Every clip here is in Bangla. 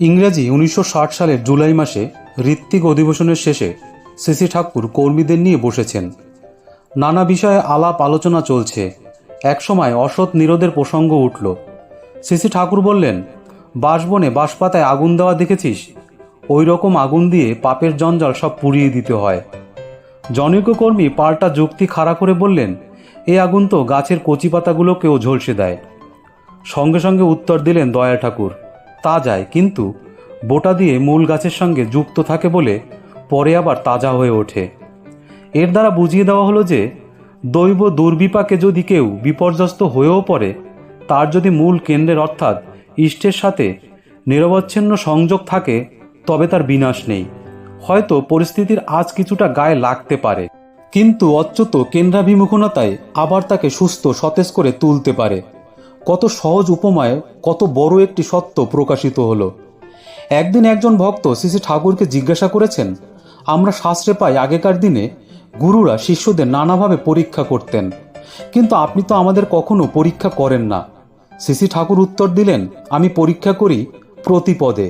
ইংরেজি উনিশশো ষাট সালের জুলাই মাসে ঋত্বিক অধিবেশনের শেষে সিসি ঠাকুর কর্মীদের নিয়ে বসেছেন। নানা বিষয়ে আলাপ আলোচনা চলছে। একসময় অসৎ নিরোধের প্রসঙ্গ উঠল। সিসি ঠাকুর বললেন বাঁশবনে বাঁশপাতায় আগুন দেওয়া দেখেছিস? ওই রকম আগুন দিয়ে পাপের জঞ্জাল সব পুড়িয়ে দিতে হয়। জনৈক কর্মী পাল্টা যুক্তি খাড়া করে বললেন, এ আগুন তো গাছের কচি পাতাগুলোকেও ঝলসে দেয়। সঙ্গে সঙ্গে উত্তর দিলেন দয়া ঠাকুর তা যায়, কিন্তু বোটা দিয়ে মূল গাছের সঙ্গে যুক্ত থাকে বলে পরে আবার তাজা হয়ে ওঠে। এর দ্বারা বুঝিয়ে দেওয়া হলো যে, দৈব দুর্বিপাকে যদি কেউ বিপর্যস্ত হয়েও পড়ে, তার যদি মূল কেন্দ্রের অর্থাৎ ইষ্টের সাথে নিরবচ্ছিন্ন সংযোগ থাকে, তবে তার বিনাশ নেই। হয়তো পরিস্থিতির আজ কিছুটা গায়ে লাগতে পারে। কিন্তু অচ্যুত কেন্দ্রাভিমুখনতায় আবার তাকে সুস্থ, সতেজ করে তুলতে পারে। কত সহজ উপমায়, কত বড় একটি সত্য প্রকাশিত হলো। একদিন একজন ভক্ত শ্রী ঠাকুরকে জিজ্ঞাসা করেছেন, আমরা শাস্ত্রে পাই আগেকার দিনে গুরুরা শিষ্যদের নানাভাবে পরীক্ষা করতেন, কিন্তু আপনি তো আমাদের কখনো পরীক্ষা করেন না। শ্রী ঠাকুর উত্তর দিলেন, আমি পরীক্ষা করি প্রতিপদে।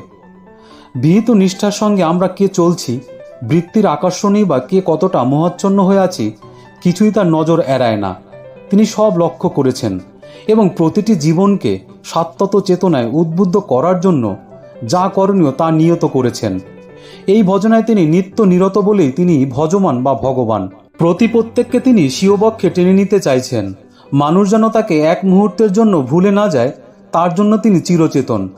বিহিত নিষ্ঠার সঙ্গে আমরা কে চলছি, বৃত্তির আকর্ষণই বা কে কতটা মোহাচ্ছন্ন হয়ে আছি, কিছুই তার নজর এড়ায় না। তিনি সব লক্ষ্য করেছেন। এবং প্রতিটি জীবনকে সাত্তত চেতনায় উদ্বুদ্ধ করার জন্য যা করণীয় তা নিয়ত করেছেন। এই ভজনায় তিনি নিত্য নিরত বলেই তিনি ভজমান বা ভগবান। প্রতি প্রত্যেককে তিনি শিববক্ষে টেনে নিতে চাইছেন। মানুষ যেন তাকে এক মুহূর্তের জন্য ভুলে না যায়, তার জন্য তিনি চিরচেতন।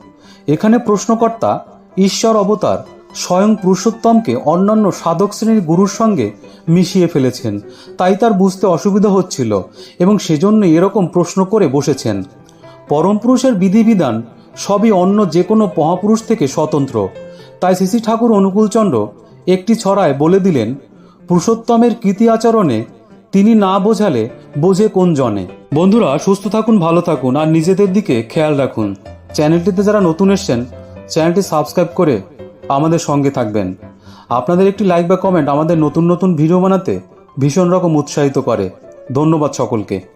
এখানে প্রশ্নকর্তা, ঈশ্বর অবতার স্বয়ং পুরুষোত্তমকে অন্যান্য সাধক শ্রেণির গুরুর সঙ্গে মিশিয়ে ফেলেছেন। তাই তার বুঝতে অসুবিধা হচ্ছিল এবং সেজন্য এরকম প্রশ্ন করে বসেছেন। পরম পুরুষের বিধিবিধান সবই অন্য যে কোনো মহাপুরুষ থেকে স্বতন্ত্র। তাই শ্রী ঠাকুর অনুকূলচন্দ্র একটি ছড়ায় বলে দিলেন, পুরুষোত্তমের কৃতি আচরণে তিনি না বোঝালে বোঝে কোন জনে? বন্ধুরা, সুস্থ থাকুন, ভালো থাকুন, আর নিজেদের দিকে খেয়াল রাখুন। চ্যানেলটিতে যারা নতুন এসছেন, চ্যানেলটি সাবস্ক্রাইব করে আমাদের সঙ্গে থাকবেন। আপনাদের একটি লাইক বা কমেন্ট আমাদের নতুন নতুন ভিডিও বানাতে ভীষণ রকম উৎসাহিত করে। ধন্যবাদ সকলকে।